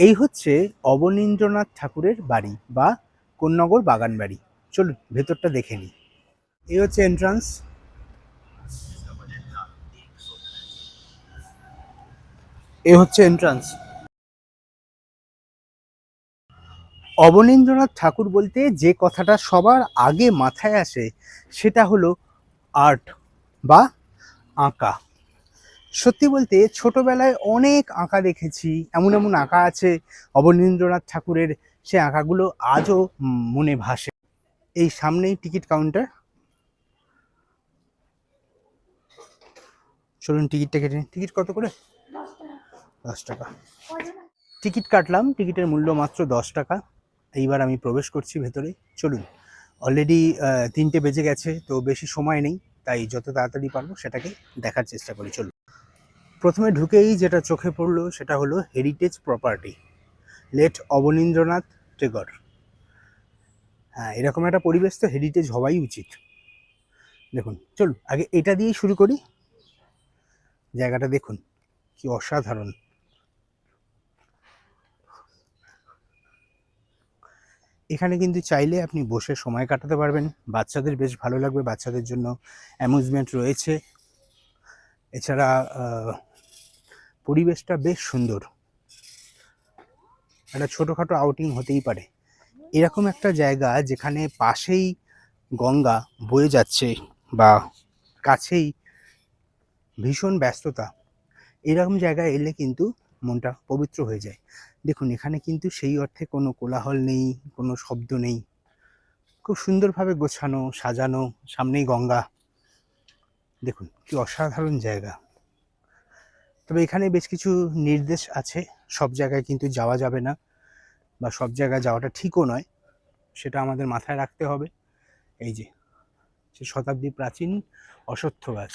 এই হচ্ছে অবনীন্দ্রনাথ ঠাকুরের বাড়ি বা কোন্নগর বাগান বাড়ি। চলুন, ভেতরটা দেখে নিই। এই হচ্ছে এন্ট্রান্স এ হচ্ছে এন্ট্রান্স অবনীন্দ্রনাথ ঠাকুর বলতে যে কথাটা সবার আগে মাথায় আসে, সেটা হলো আর্ট বা আঁকা। সত্যি বলতে ছোটবেলায় অনেক আঁকা দেখেছি। এমন এমন আঁকা আছে, অবনীন্দ্রনাথ ঠাকুরের সে আঁকাগুলো আজও মনে ভাসে। এই সামনেই টিকিট কাউন্টার। চলুন টিকিটটা কেটে টিকিট কত করে? দশ টাকা। টিকিট কাটলাম, টিকিটের মূল্য মাত্র দশ টাকা। এইবার আমি প্রবেশ করছি ভেতরে। চলুন অলরেডি তিনটে বেজে গেছে, তো বেশি সময় নেই, তাই যত তাড়াতাড়ি পারব সেটাকে দেখার চেষ্টা করি। চলুন। প্রথমে ঢুকেই যেটা চোখে পড়ল সেটা হলো heritage property late Abanindranath Tagore. হ্যাঁ এরকম একটা পরিবেশ তো হেরিটেজ হওয়াই উচিত। দেখুন, চলুন, আগে এটা দিয়েই শুরু করি। জায়গাটা দেখুন, কি অসাধারণ। এখানে কিন্তু চাইলে আপনি বসে সময় কাটাতে পারবেন। বাচ্চাদের বেশ ভালো লাগবে, বাচ্চাদের জন্য অ্যামিউজমেন্ট রয়েছে। এছাড়া পরিবেশটা বেশ সুন্দর। একটা ছোটোখাটো আউটিং হতেই পারে। এরকম একটা জায়গা যেখানে পাশেই গঙ্গা বয়ে যাচ্ছে বা কাছেই ভীষণ ব্যস্ততা, এরকম জায়গায় এলে কিন্তু মনটা পবিত্র হয়ে যায়। দেখুন, এখানে কিন্তু সেই অর্থে কোনো কোলাহল নেই, কোনো শব্দ নেই। খুব সুন্দরভাবে গোছানো, সাজানো, সামনেই গঙ্গা। দেখুন, কি অসাধারণ জায়গা। তবে এখানে বেশ কিছু নির্দেশ আছে। সব জায়গায় কিন্তু যাওয়া যাবে না বা সব জায়গায় যাওয়াটা ঠিকও নয়, সেটা আমাদের মাথায় রাখতে হবে। এই যে, সে শতাব্দী প্রাচীন অশ্বত্থ গাছ,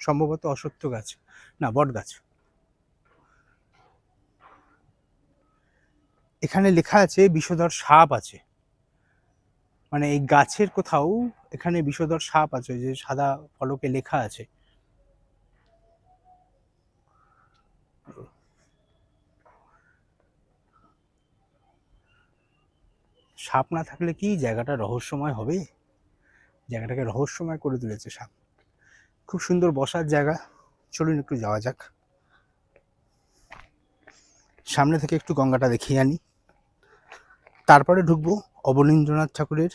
সম্ভবত অশ্বত্থ গাছ, না, বট গাছ। এখানে লেখা আছে বিষধর সাপ আছে। মানে এই গাছের কোথাও এখানে বিষধর সাপ আছে, যে সাদা ফলকে লেখা আছে। সাপ না থাকলে কি জায়গাটা রহস্যময় হবে? জায়গাটাকে রহস্যময় করে তুলেছে সাপ। খুব সুন্দর বসার জায়গা। চলুন একটু যাওয়া যাক। সামনে থেকে একটু গঙ্গাটা দেখিয়ে আনি। তারপরে ঢুকবো অবনীন্দ্রনাথ ঠাকুরের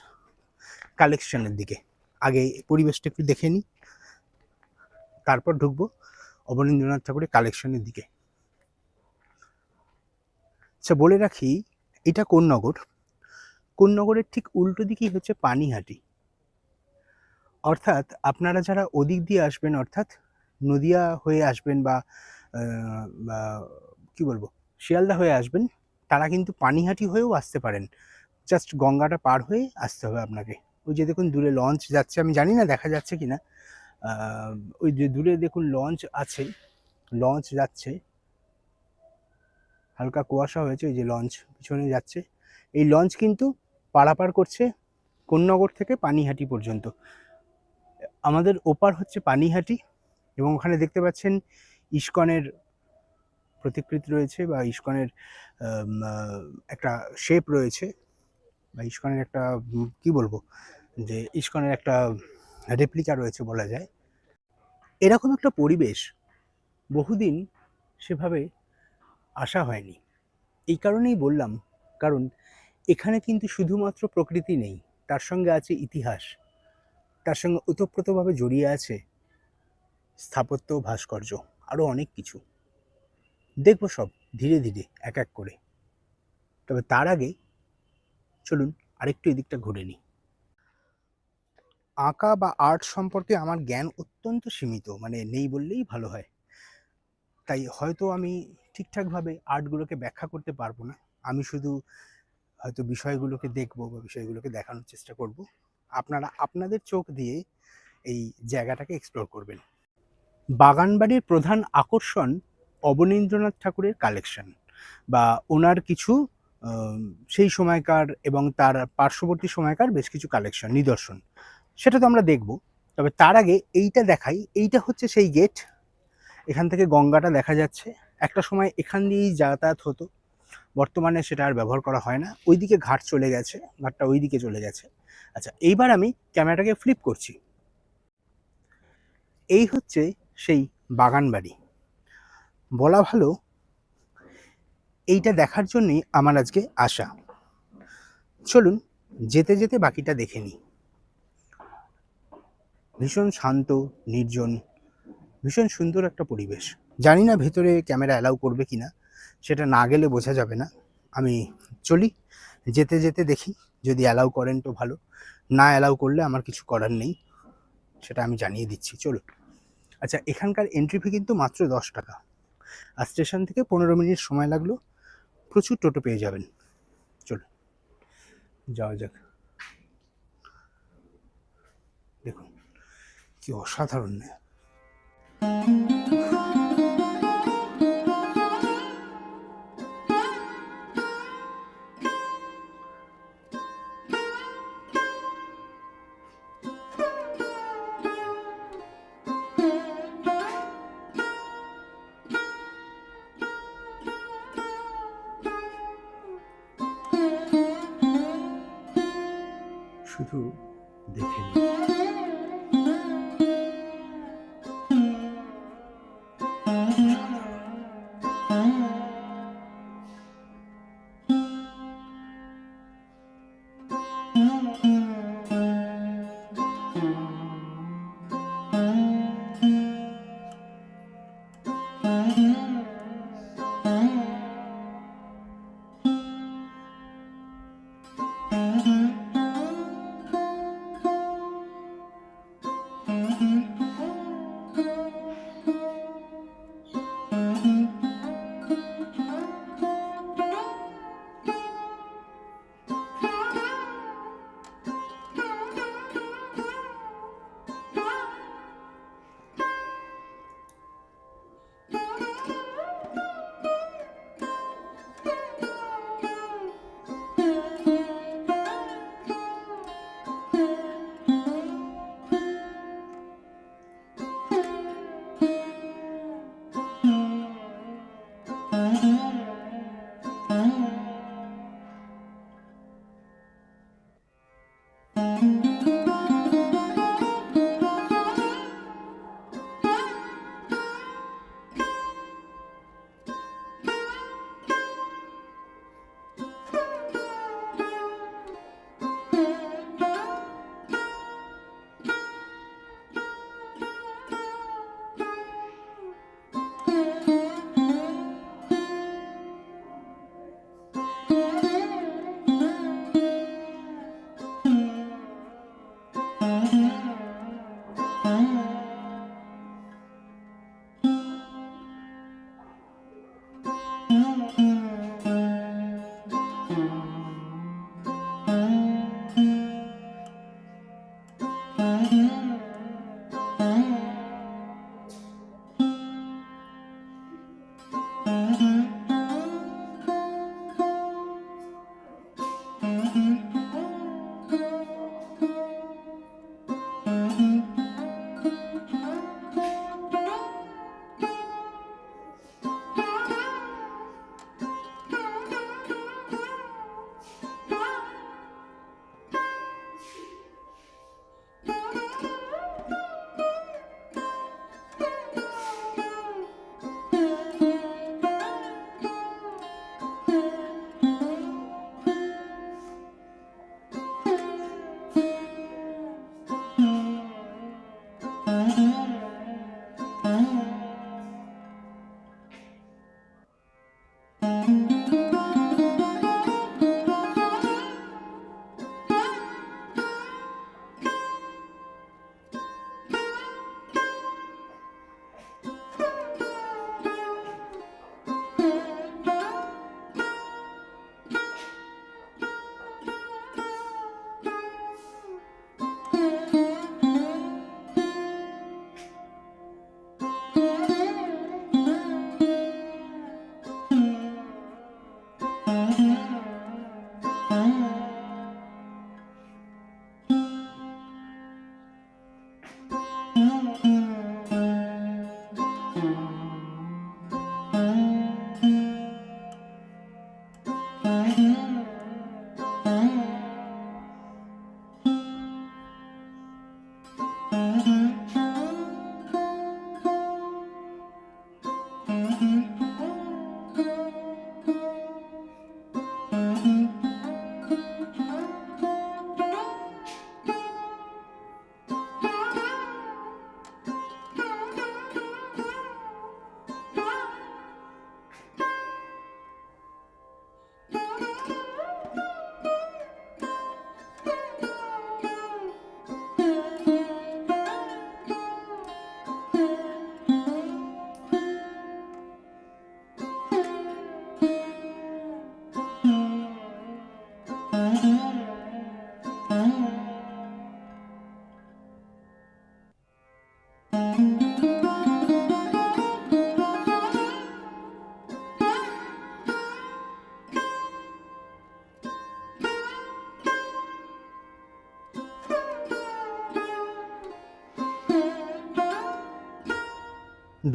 কালেকশনের দিকে। আগে পরিবেশটা একটু দেখে নিই তারপর ঢুকবো অবনীন্দ্রনাথ ঠাকুরের কালেকশনের দিকে। আচ্ছা বলে রাখি, এটা কোন নগর? কোন নগরের ঠিক উল্টো দিকেই হচ্ছে পানিহাটি। অর্থাৎ আপনারা যারা ওদিক দিয়ে আসবেন, অর্থাৎ নদিয়া হয়ে আসবেন বা কি বলব, শিয়ালদা হয়ে আসবেন, তারা কিন্তু পানিহাটি হয়েও আসতে পারেন। জাস্ট গঙ্গাটা পার হয়ে আসতে হবে আপনাকে। ওই যে দেখুন দূরে লঞ্চ যাচ্ছে, আমি জানি না দেখা যাচ্ছে কি না ওই যে দূরে দেখুন লঞ্চ আছে, লঞ্চ যাচ্ছে। হালকা কুয়াশা হয়েছে, ওই যে লঞ্চ পিছনে যাচ্ছে। এই লঞ্চ কিন্তু পারাপার করছে কোন্নগর থেকে পানিহাটি পর্যন্ত। আমাদের ওপার হচ্ছে পানিহাটি এবং ওখানে দেখতে পাচ্ছেন ইস্কনের প্রতিকৃতি রয়েছে বা ইস্কনের একটা শেপ রয়েছে বা ইস্কনের একটা কি বলব, যে ইস্কনের একটা রেপ্লিকা রয়েছে বলা যায়। এরকম একটা পরিবেশ বহুদিন সেভাবে আসা হয়নি। এই কারণেই বললাম, কারণ এখানে কিন্তু শুধুমাত্র প্রকৃতি নেই, তার সঙ্গে আছে ইতিহাস। তার সঙ্গে ওতপ্রোতভাবে জড়িয়ে আছে স্থাপত্য, ভাস্কর্য আরও অনেক কিছু। দেখব সব, ধীরে ধীরে, এক এক করে। তবে তার আগে চলুন আরেকটু এদিকটা ঘুরে নিই। আঁকা বা আর্ট সম্পর্কে আমার জ্ঞান অত্যন্ত সীমিত মানে নেই বললেই ভালো হয়। তাই হয়তো আমি ঠিকঠাকভাবে আর্টগুলোকে ব্যাখ্যা করতে পারব না। আমি শুধু হয়তো বিষয়গুলোকে দেখব বা বিষয়গুলোকে দেখানোর চেষ্টা করব। আপনারা, আপনাদের চোখ দিয়ে এই জায়গাটাকে এক্সপ্লোর করবেন। বাগানবাড়ির প্রধান আকর্ষণ অবনীন্দ্রনাথ ঠাকুরের কালেকশন বা ওনার কিছু সেই সময়কার এবং তার পার্শ্ববর্তী সময়কার বেশ কিছু কালেকশন নিদর্শন। সেটা তো আমরা দেখব। তবে তার আগে এইটা দেখাই। এইটা হচ্ছে সেই গেট এখান থেকে গঙ্গাটা দেখা যাচ্ছে। একটা সময় এখান দিয়েই যাতায়াত হতো। বর্তমানে সেটা আর ব্যবহার করা হয় না। ওইদিকে ঘাট চলে গেছে, ঘাটটা ওইদিকে চলে গেছে। আচ্ছা এইবার আমি ক্যামেরাটাকে ফ্লিপ করছি। এই হচ্ছে সেই বাগান বাড়ি। বলা ভালো, এইটা দেখার জন্যই আমার আজকে আসা চলুন, যেতে যেতে বাকিটা দেখে নিই। ভীষণ শান্ত, নির্জন, ভীষণ সুন্দর একটা পরিবেশ। জানি না ভেতরে ক্যামেরা অ্যালাউ করবে কি না সেটা না গেলে বোঝা যাবে না। আমি চলি, যেতে যেতে দেখি যদি অ্যালাউ করেন তো ভালো, না অ্যালাউ করলে আমার কিছু করার নেই, সেটা আমি জানিয়ে দিচ্ছি, চলুন। আচ্ছা এখানকার এন্ট্রি ফি কিন্তু মাত্র দশ টাকা। আর স্টেশন থেকে পনেরো মিনিট সময় লাগল, প্রচুর টোটো পেয়ে যাবেন। চলুন, যাওয়া যাক। দেখুন, কি অসাধারণ। না শুধু দেখে নিন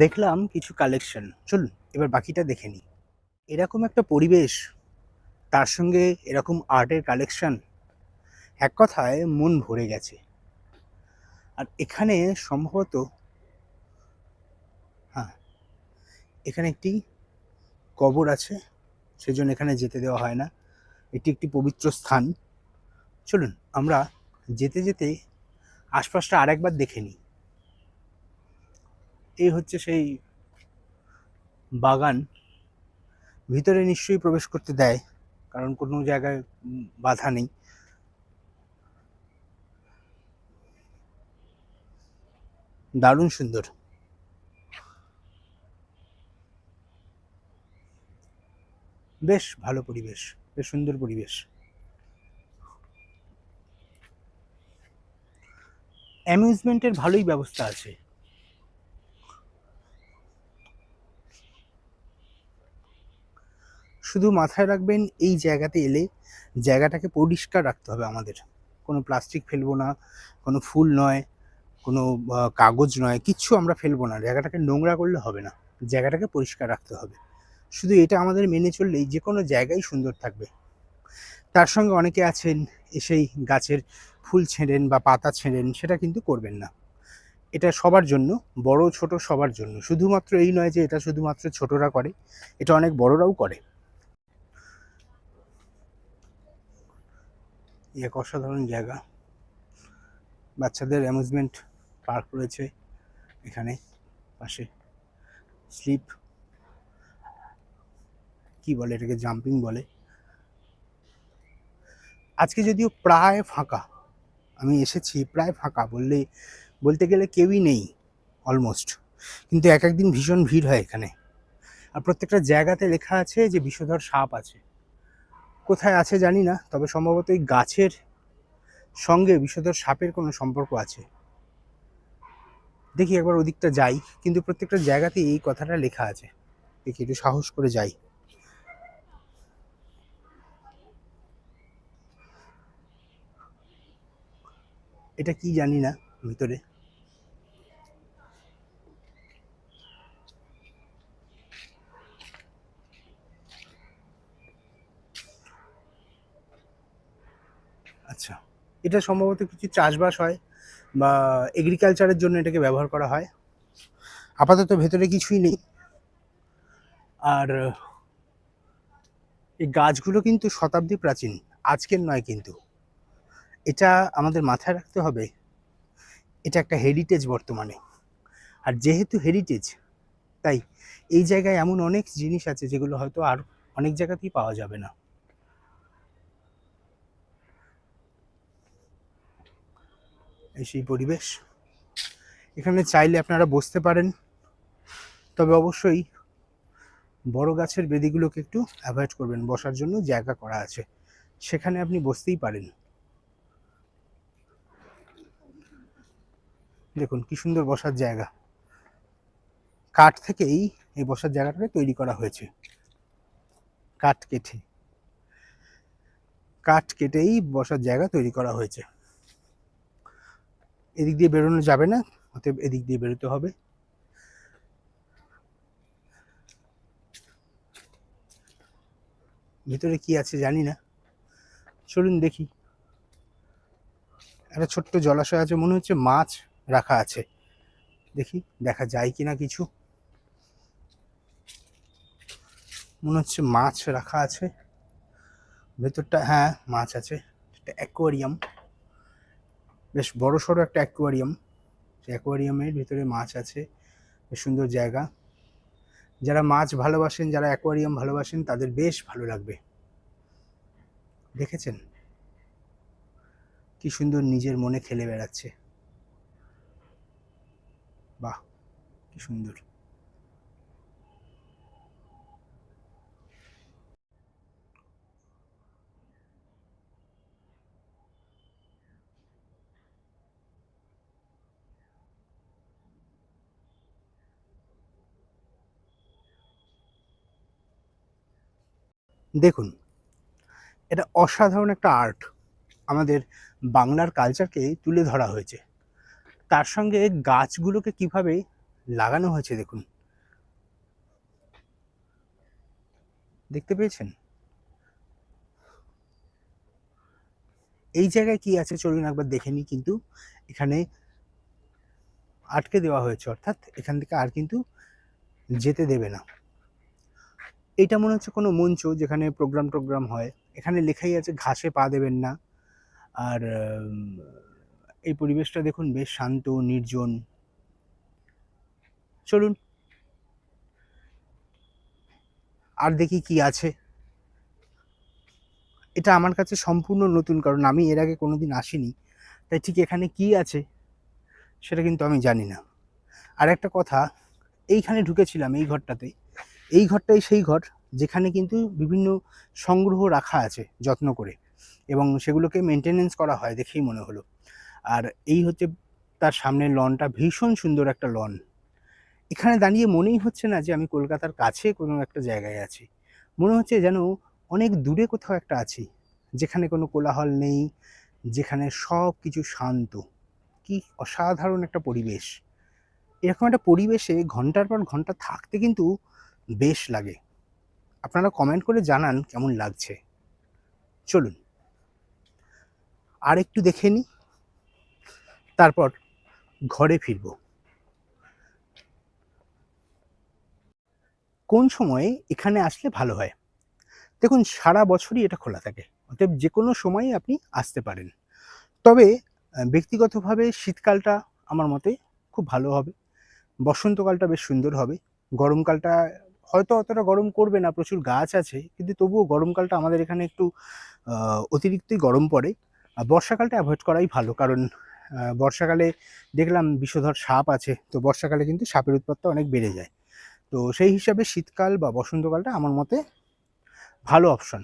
দেখলাম কিছু কালেকশন চলুন, এবার বাকিটা দেখে নিই। এরকম একটা পরিবেশ, তার সঙ্গে এরকম আর্টের কালেকশন এক কথায় মন ভরে গেছে। আর এখানে সম্ভবত হ্যাঁ এখানে একটি কবর আছে, সেজন্য এখানে যেতে দেওয়া হয় না। এটি একটি পবিত্র স্থান। চলুন, আমরা যেতে যেতে আশপাশটা আরেকবার দেখে নিই। এই হচ্ছে সেই বাগান। ভিতরে নিশ্চয়ই প্রবেশ করতে দেয়, কারণ কোনো জায়গায় বাধা নেই। দারুণ সুন্দর। বেশ ভালো পরিবেশ, বেশ সুন্দর পরিবেশ। অ্যামিউজমেন্টের ভালোই ব্যবস্থা আছে। শুধু মাথায় রাখবেন, এই জায়গাতে এলে জায়গাটাকে পরিষ্কার রাখতে হবে আমাদের। কোনো প্লাস্টিক ফেলব না, কোনো ফুল নয়, কোনো কাগজ নয়, কিচ্ছু আমরা ফেলব না। জায়গাটাকে নোংরা করলে হবে না, জায়গাটাকে পরিষ্কার রাখতে হবে। শুধু এটা আমাদের মেনে চললেই যে কোনো জায়গায় সুন্দর থাকবে। তার সঙ্গে অনেকে আছেন, এসেই গাছের ফুল ছেঁড়েন বা পাতা ছেঁড়েন, সেটা কিন্তু করবেন না। এটা সবার জন্য, বড় ছোট সবার জন্য। শুধুমাত্র এই নয় যে এটা শুধুমাত্র ছোটরা করে, এটা অনেক বড়রাও করে। এক অসাধারণ জায়গা। বাচ্চাদের অ্যামিউজমেন্ট পার্ক রয়েছে এখানে, পাশে। স্লিপ কি বলে এটাকে জাম্পিং বলে। আজকে যদিও প্রায় ফাঁকা, আমি এসেছি প্রায় ফাঁকা বললে, বলতে গেলে কেউই নেই অলমোস্ট কিন্তু এক একদিন ভীষণ ভিড় হয় এখানে। আর প্রত্যেকটা জায়গাতে লেখা আছে যে বিষধর সাপ আছে। কোথায় আছে জানি না, তবে সম্ভবত এই গাছের সঙ্গে বিষধর সাপের কোনো সম্পর্ক আছে। দেখি একবার ওদিকটা যাই, কিন্তু প্রত্যেকটা জায়গাতে এই কথাটা লেখা আছে। দেখি একটু সাহস করে যাই। এটা কি জানি না ভিতরে আচ্ছা এটা সম্ভবত কিছু চাষবাস হয় বা এগ্রিকালচারের জন্য এটাকে ব্যবহার করা হয়। আপাতত ভেতরে কিছুই নেই। আর, এই গাছগুলো কিন্তু শতাব্দী প্রাচীন, আজকের নয় কিন্তু। এটা আমাদের মাথায় রাখতে হবে, এটা একটা হেরিটেজ বর্তমানে। আর যেহেতু হেরিটেজ তাই এই জায়গায় এমন অনেক জিনিস আছে যেগুলো হয়তো আর অনেক জায়গাতেই পাওয়া যাবে না। এই সেই পরিবেশ। এখানে চাইলে আপনারা বসতে পারেন। তবে অবশ্যই বড় গাছের বেদিগুলোকে একটু অ্যাভয়েড করবেন। বসার জন্য জায়গা করা আছে। সেখানে আপনি বসতেই পারেন। দেখুন কি সুন্দর বসার জায়গা। কাঠ থেকেই এই বসার জায়গাটাকে তৈরি করা হয়েছে। কাঠ কেটে। কাঠ কেটেই বসার জায়গা তৈরি করা হয়েছে। এদিক দিয়ে বেরোনো যাবে না, অতএব এদিক দিয়ে বেরোতে হবে। ভিতরে কি আছে জানি না। চলুন দেখি। একটা ছোট্ট জলাশয় আছে, মনে হচ্ছে মাছ রাখা আছে। দেখি, দেখা যায় কিনা কিছু। মনে হচ্ছে মাছ রাখা আছে। ভেতরটা হ্যাঁ মাছ আছে। একটা অ্যাকোয়ারিয়াম বেশ বড় সড়ো একটা অ্যাকোয়ারিয়াম। সেই অ্যাকোয়ারিয়ামের ভিতরে মাছ আছে, বেশ সুন্দর জায়গা। যারা মাছ ভালোবাসেন, যারা অ্যাকোয়ারিয়াম ভালোবাসেন, তাদের বেশ ভালো লাগবে। দেখেছেন? কি সুন্দর নিজের মনে খেলে বেড়াচ্ছে। বাহ, কি সুন্দর। দেখুন, এটা অসাধারণ একটা আর্ট আমাদের বাংলার কালচারকে তুলে ধরা হয়েছে। তার সঙ্গে গাছগুলোকে কীভাবে লাগানো হয়েছে দেখুন। দেখতে পেয়েছেন? এই জায়গায় কি আছে চলুন একবার দেখে নিই কিন্তু, এখানে আটকে দেওয়া হয়েছে, অর্থাৎ এখান থেকে আর কিন্তু যেতে দেবে না। এটা মনে হচ্ছে কোনো মঞ্চ যেখানে প্রোগ্রাম টোগ্রাম হয়। এখানে লেখাই আছে, ঘাসে পা দেবেন না। আর এই পরিবেশটা দেখুন, বেশ শান্ত, নির্জন। চলুন। আর দেখি কি আছে। এটা আমার কাছে সম্পূর্ণ নতুন, কারণ আমি এর আগে কোনোদিন আসিনি। তাই ঠিক এখানে কি আছে, সেটা কিন্তু আমি জানি না। আর একটা কথা, এইখানে ঢুকেছিলাম এই ঘরটাতে। এই ঘরটাই সেই ঘর যেখানে কিন্তু বিভিন্ন সংগ্রহ রাখা আছে যত্ন করে এবং সেগুলোকে মেনটেনেন্স করা হয় দেখেই মনে হলো। আর এই হচ্ছে তার সামনের লনটা ভীষণ সুন্দর একটা লন এখানে দাঁড়িয়ে মনেই হচ্ছে না যে আমি কলকাতার কাছে কোনো একটা জায়গায় আছি। মনে হচ্ছে যেন অনেক দূরে কোথাও একটা আছি, যেখানে কোনো কোলাহল নেই, যেখানে সব কিছু শান্ত। কি অসাধারণ একটা পরিবেশ। এরকম একটা পরিবেশে ঘণ্টার পর ঘণ্টা থাকতে কিন্তু বেশ লাগে। আপনারা কমেন্ট করে জানান কেমন লাগছে। চলুন। আর একটু দেখে নিই তারপর ঘরে ফিরবো। কোন সময়ে এখানে আসলে ভালো হয়? দেখুন, সারা বছরই এটা খোলা থাকে। অতএব যে কোনো সময়ই আপনি আসতে পারেন। তবে ব্যক্তিগতভাবে শীতকালটা আমার মতে খুব ভালো হবে। বসন্তকালটা বেশ সুন্দর হবে। গরমকালটা হয়তো অতটা গরম করবে না, প্রচুর গাছ আছে, কিন্তু তবুও গরমকালটা আমাদের এখানে একটু অতিরিক্তই গরম পড়ে। আর বর্ষাকালটা অ্যাভয়েড করাই ভালো, কারণ বর্ষাকালে দেখলাম বিষধর সাপ আছে, তো বর্ষাকালে কিন্তু সাপের উৎপাতটা অনেক বেড়ে যায়। তো সেই হিসাবে শীতকাল বা বসন্তকালটা আমার মতে ভালো অপশন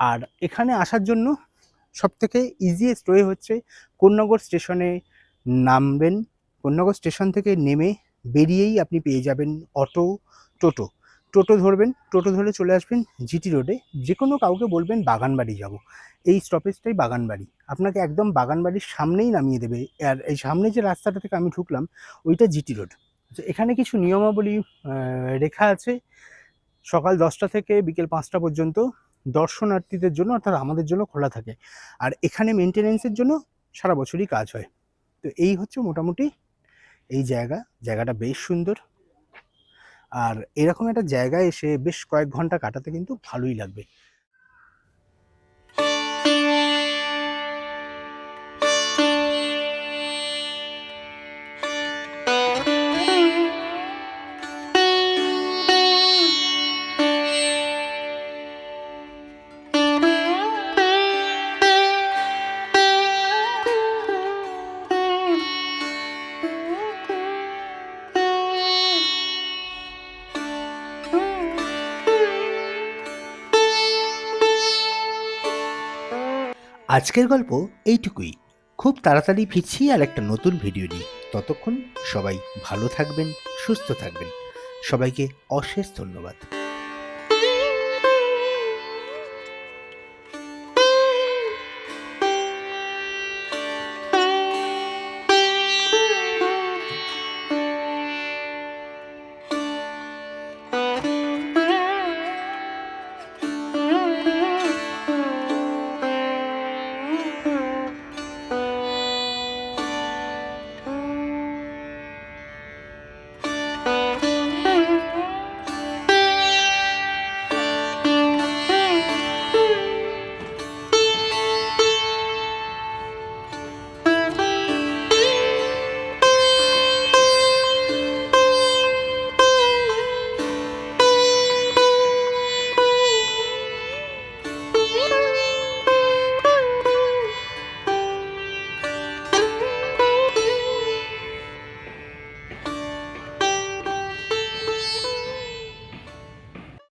আর এখানে আসার জন্য সবথেকে ইজিয়েস্ট ওয়ে হচ্ছে কোন্নগর স্টেশনে নামবেন। কোন্নগর স্টেশন থেকে নেমে বেরিয়েই আপনি পেয়ে যাবেন অটো, টোটো। টোটো ধরবেন, টোটো ধরে চলে আসবেন জিটি রোডে। যে কোনো কাউকে বলবেন বাগানবাড়ি যাব। এই স্টপেজটাই বাগানবাড়ি। আপনাকে একদম বাগানবাড়ির সামনেই নামিয়ে দেবে। আর এই সামনে যে রাস্তাটা থেকে আমি ঢুকলাম, ওইটা জিটি রোড। এখানে কিছু নিয়মাবলী রেখা আছে। সকাল দশটা থেকে বিকেল পাঁচটা পর্যন্ত দর্শনার্থীদের জন্য, অর্থাৎ আমাদের জন্য খোলা থাকে। আর এখানে মেনটেনেন্সের জন্য সারা বছরই কাজ হয়। তো এই হচ্ছে মোটামুটি এই জায়গা। জায়গাটা বেশ সুন্দর। আর এরকম একটা জায়গায় এসে বেশ কয়েক ঘণ্টা কাটাতে কিন্তু ভালোই লাগবে। আজকের গল্প এইটুকুই। খুব তাড়াতাড়ি ফিরছি আর একটা নতুন ভিডিও নিয়ে। ততক্ষণ সবাই ভালো থাকবেন, সুস্থ থাকবেন। সবাইকে অশেষ ধন্যবাদ।